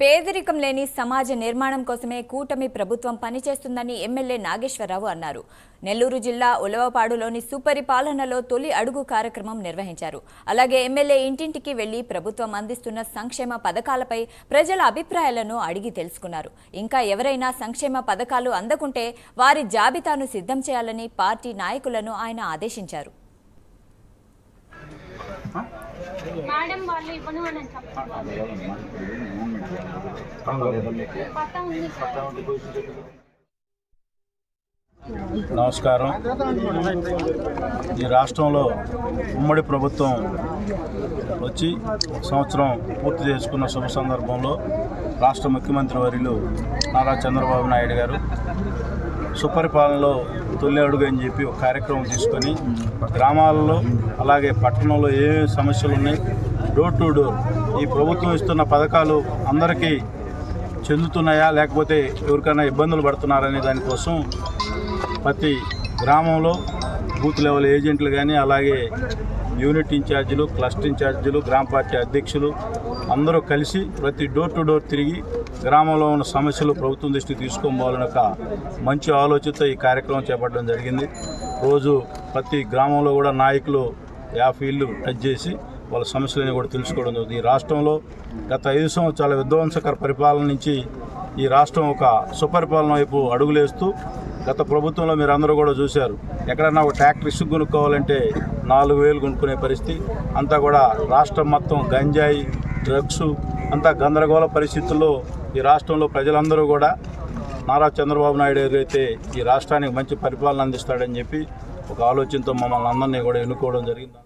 పేదరికం లేని సమాజ నిర్మాణం కోసమే కూటమి ప్రభుత్వం పనిచేస్తుందని ఎమ్మెల్యే నాగేశ్వరరావు అన్నారు. నెల్లూరు జిల్లా ఉలవపాడులోని సుపరిపాలనలో తొలి అడుగు కార్యక్రమం నిర్వహించారు. అలాగే ఎమ్మెల్యే ఇంటింటికి వెళ్ళి ప్రభుత్వం అందిస్తున్న సంక్షేమ పథకాలపై ప్రజల అభిప్రాయాలను అడిగి తెలుసుకున్నారు. ఇంకా ఎవరైనా సంక్షేమ పథకాలు అందకుంటే వారి జాబితాను సిద్ధం చేయాలని పార్టీ నాయకులను ఆయన ఆదేశించారు. మేడం వాళ్ళు ఇవ్వను అని నమస్కారం. ఈ రాష్ట్రంలో ఉమ్మడి ప్రభుత్వం వచ్చి సంవత్సరం పూర్తి చేసుకున్న శుభ సందర్భంలో రాష్ట్ర ముఖ్యమంత్రి వర్యులు నారా చంద్రబాబు నాయుడు గారు సుపరిపాలనలో తొలి అడుగు అని చెప్పి ఒక కార్యక్రమం తీసుకొని గ్రామాలలో అలాగే పట్టణంలో ఏ సమస్యలు ఉన్నాయి డోర్ టు డోర్ ఈ ప్రభుత్వం ఇస్తున్న పథకాలు అందరికీ చెందుతున్నాయా లేకపోతే ఎవరికైనా ఇబ్బందులు పడుతున్నారనే దానికోసం ప్రతి గ్రామంలో బూత్ లెవెల్ ఏజెంట్లు కానీ అలాగే యూనిట్ ఇన్ఛార్జీలు క్లస్టర్ ఇన్ఛార్జీలు గ్రామ పార్టీ అధ్యక్షులు అందరూ కలిసి ప్రతి డోర్ టు డోర్ తిరిగి గ్రామంలో ఉన్న సమస్యలు ప్రభుత్వం దృష్టికి తీసుకోవాలని ఒక మంచి ఆలోచనతో ఈ కార్యక్రమం చేపట్టడం జరిగింది. రోజు ప్రతి గ్రామంలో కూడా నాయకులు యాభై ఇళ్ళు టచ్ చేసి వాళ్ళ సమస్యలని కూడా తెలుసుకోవడం జరుగుతుంది. ఈ రాష్ట్రంలో గత ఐదు సంవత్సరాల విధ్వంసకర పరిపాలన నుంచి ఈ రాష్ట్రం ఒక సుపరిపాలన వైపు అడుగులేస్తూ గత ప్రభుత్వంలో మీరు అందరూ కూడా చూశారు. ఎక్కడన్నా ఒక ట్రాక్టర్ ఇసుకు కొనుక్కోవాలంటే నాలుగు వేలు కొనుక్కునే పరిస్థితి అంతా కూడా రాష్ట్రం మొత్తం గంజాయి డ్రగ్స్ అంతా గందరగోళ పరిస్థితుల్లో ఈ రాష్ట్రంలో ప్రజలందరూ కూడా నారా చంద్రబాబు నాయుడు ఎవరైతే ఈ రాష్ట్రానికి మంచి పరిపాలన అందిస్తాడని చెప్పి ఒక ఆలోచనతో మమ్మల్ని అందరినీ కూడా ఎన్నుకోవడం జరిగింది.